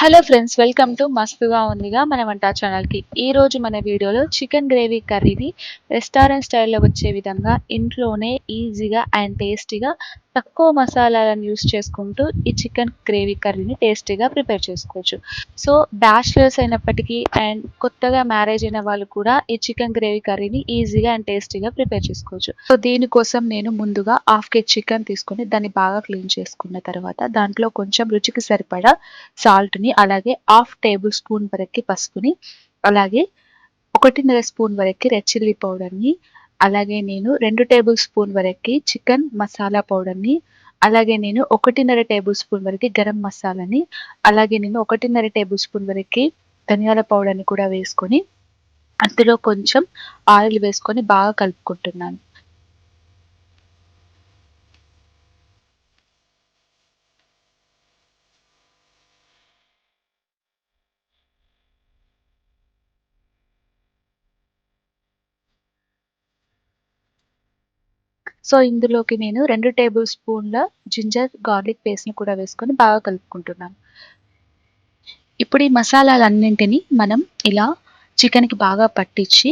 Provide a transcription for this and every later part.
Hello friends welcome to మస్తుగా ఉందిగా మన వంట ఛానల్కి. ఈరోజు మన వీడియోలో చికెన్ గ్రేవీ కర్రీని రెస్టారెంట్ స్టైల్లో వచ్చే విధంగా ఇంట్లోనే ఈజీగా అండ్ టేస్టీగా తక్కువ మసాలాలను యూస్ చేసుకుంటూ ఈ చికెన్ గ్రేవీ కర్రీని టేస్టీగా ప్రిపేర్ చేసుకోవచ్చు. సో బ్యాచిలర్స్ అయినప్పటికీ అండ్ కొత్తగా మ్యారేజ్ అయిన వాళ్ళు కూడా ఈ చికెన్ గ్రేవీ కర్రీని ఈజీగా అండ్ టేస్టీగా ప్రిపేర్ చేసుకోవచ్చు. సో దీనికోసం నేను ముందుగా హాఫ్ కేజీ చికెన్ తీసుకొని దాన్ని బాగా క్లీన్ చేసుకున్న తర్వాత దాంట్లో కొంచెం రుచికి సరిపడా సాల్ట్ని అలాగే హాఫ్ టేబుల్ స్పూన్ వరకు పసుపుని అలాగే ఒకటిన్నర స్పూన్ వరకు రెడ్ చిల్లీ పౌడర్ని అలాగే నేను రెండు టేబుల్ స్పూన్ వరకు చికెన్ మసాలా పౌడర్ని అలాగే నేను ఒకటిన్నర టేబుల్ స్పూన్ వరకు గరం మసాలాని అలాగే నేను ఒకటిన్నర టేబుల్ స్పూన్ వరకు ధనియాల పౌడర్ని కూడా వేసుకొని అందులో కొంచెం ఆయిల్ వేసుకొని బాగా కలుపుకుంటున్నాను. సో ఇందులోకి నేను రెండు టేబుల్ స్పూన్ల జింజర్ గార్లిక్ పేస్ట్ని కూడా వేసుకొని బాగా కలుపుకుంటున్నాను. ఇప్పుడు ఈ మసాలాలన్నింటినీ మనం ఇలా చికెన్కి బాగా పట్టించి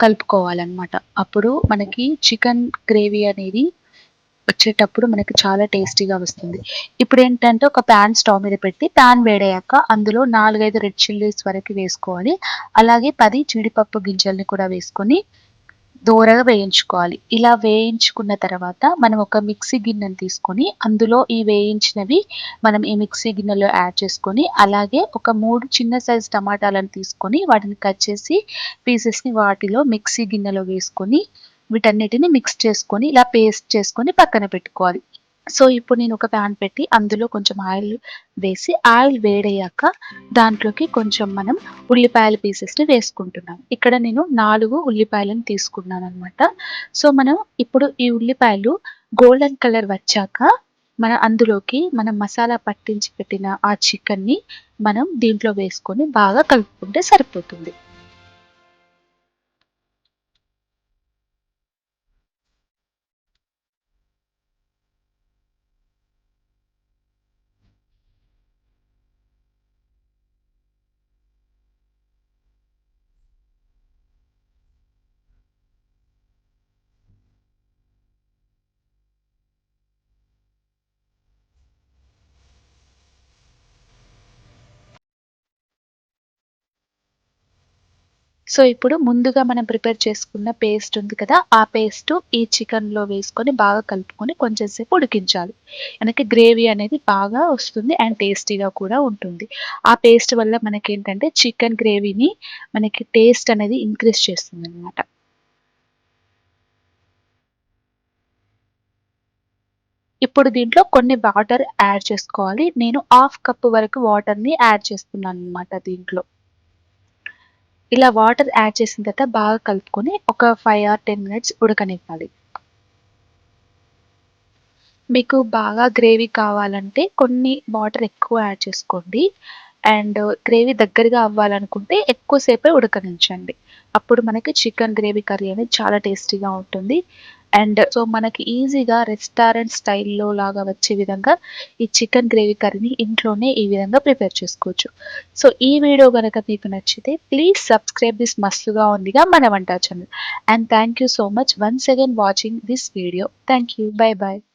కలుపుకోవాలన్నమాట. అప్పుడు మనకి చికెన్ గ్రేవీ అనేది వచ్చేటప్పుడు మనకి చాలా టేస్టీగా వస్తుంది. ఇప్పుడు ఏంటంటే ఒక ప్యాన్ స్టవ్ మీద పెట్టి ప్యాన్ వేడయ్యాక అందులో నాలుగైదు రెడ్ చిల్లీస్ వరకు వేసుకోవాలి. అలాగే పది జీడిపప్పు గింజల్ని కూడా వేసుకొని దూరగా వేయించుకోవాలి. ఇలా వేయించుకున్న తర్వాత మనం ఒక మిక్సీ గిన్నెను తీసుకొని అందులో ఈ వేయించినవి మనం ఈ మిక్సీ గిన్నెలో యాడ్ చేసుకొని అలాగే ఒక మూడు చిన్న సైజు టమాటాలను తీసుకొని వాటిని కట్ చేసి పీసెస్ని వాటిలో మిక్సీ గిన్నెలో వేసుకొని వీటన్నిటిని మిక్స్ చేసుకొని ఇలా పేస్ట్ చేసుకొని పక్కన పెట్టుకోవాలి. సో ఇప్పుడు నేను ఒక ప్యాన్ పెట్టి అందులో కొంచెం ఆయిల్ వేసి ఆయిల్ వేడయ్యాక దాంట్లోకి కొంచెం మనం ఉల్లిపాయల పీసెస్ని వేసుకుంటున్నాం. ఇక్కడ నేను నాలుగు ఉల్లిపాయలను తీసుకున్నాను అనమాట సో మనం ఇప్పుడు ఈ ఉల్లిపాయలు గోల్డెన్ కలర్ వచ్చాక మన అందులోకి మనం మసాలా పట్టించి పెట్టిన ఆ చికెన్ని మనం దీంట్లో వేసుకొని బాగా కలుపుకుంటే సరిపోతుంది. సో ఇప్పుడు ముందుగా మనం ప్రిపేర్ చేసుకున్న పేస్ట్ ఉంది కదా ఆ పేస్ట్ ఈ చికెన్లో వేసుకొని బాగా కలుపుకొని కొంచెం సేపు ఉడికించాలి. మనకి గ్రేవీ అనేది బాగా వస్తుంది అండ్ టేస్టీగా కూడా ఉంటుంది. ఆ పేస్ట్ వల్ల మనకి ఏంటంటే చికెన్ గ్రేవీని మనకి టేస్ట్ అనేది ఇంక్రీజ్ చేస్తుంది అనమాట ఇప్పుడు దీంట్లో కొన్ని వాటర్ యాడ్ చేసుకోవాలి. నేను హాఫ్ కప్ వరకు వాటర్ని యాడ్ చేస్తున్నాను అనమాట దీంట్లో. ఇలా వాటర్ యాడ్ చేసిన తర్వాత బాగా కలుపుకొని ఒక ఫైవ్ ఆర్ టెన్ మినిట్స్ ఉడకనివ్వాలి. మీకు బాగా గ్రేవీ కావాలంటే కొన్ని వాటర్ ఎక్కువ యాడ్ చేసుకోండి. అండ్ గ్రేవీ దగ్గరగా అవ్వాలనుకుంటే ఎక్కువసేపే ఉడకనించండి. అప్పుడు మనకి చికెన్ గ్రేవీ కర్రీ అనేది చాలా టేస్టీగా ఉంటుంది. అండ్ సో మనకి ఈజీగా రెస్టారెంట్ స్టైల్లో లాగా వచ్చే విధంగా ఈ చికెన్ గ్రేవీ కర్రీని ఇంట్లోనే ఈ విధంగా ప్రిపేర్ చేసుకోవచ్చు. సో ఈ వీడియో కనుక మీకు నచ్చితే ప్లీజ్ సబ్స్క్రైబ్ దిస్ మస్తుగా ఉందిగా మన వంట channel and thank you so much once again watching this video thank you bye bye